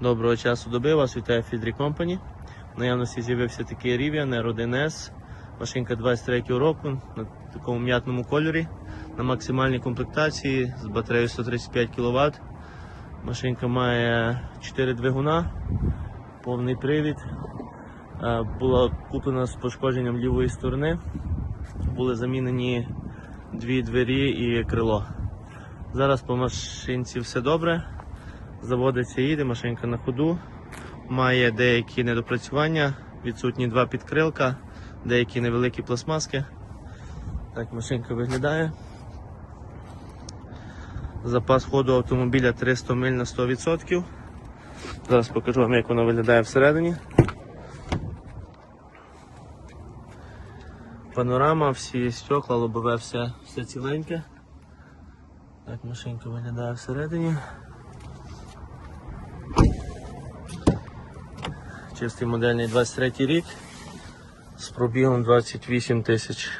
Доброго часу доби, вас вітає Фідрі Компані. В наявності з'явився такий Rivian R1S. Машинка 23 року на такому м'ятному кольорі, на максимальній комплектації з батареєю 135 кВт. Машинка має 4 двигуна, повний привід. Була куплена з пошкодженням лівої сторони. Були замінені дві двері і крило. Зараз по машинці все добре. Заводиться їде, машинка на ходу. Має деякі недопрацювання, відсутні два підкрилка, деякі невеликі пластмаски. Так машинка виглядає. Запас ходу автомобіля 300 миль на 100%. Зараз покажу вам, як воно виглядає всередині. Панорама, всі стекла, лобове, все, все ціленьке. Так машинка виглядає всередині. Чистий модельний 23 рік з пробігом 28 тисяч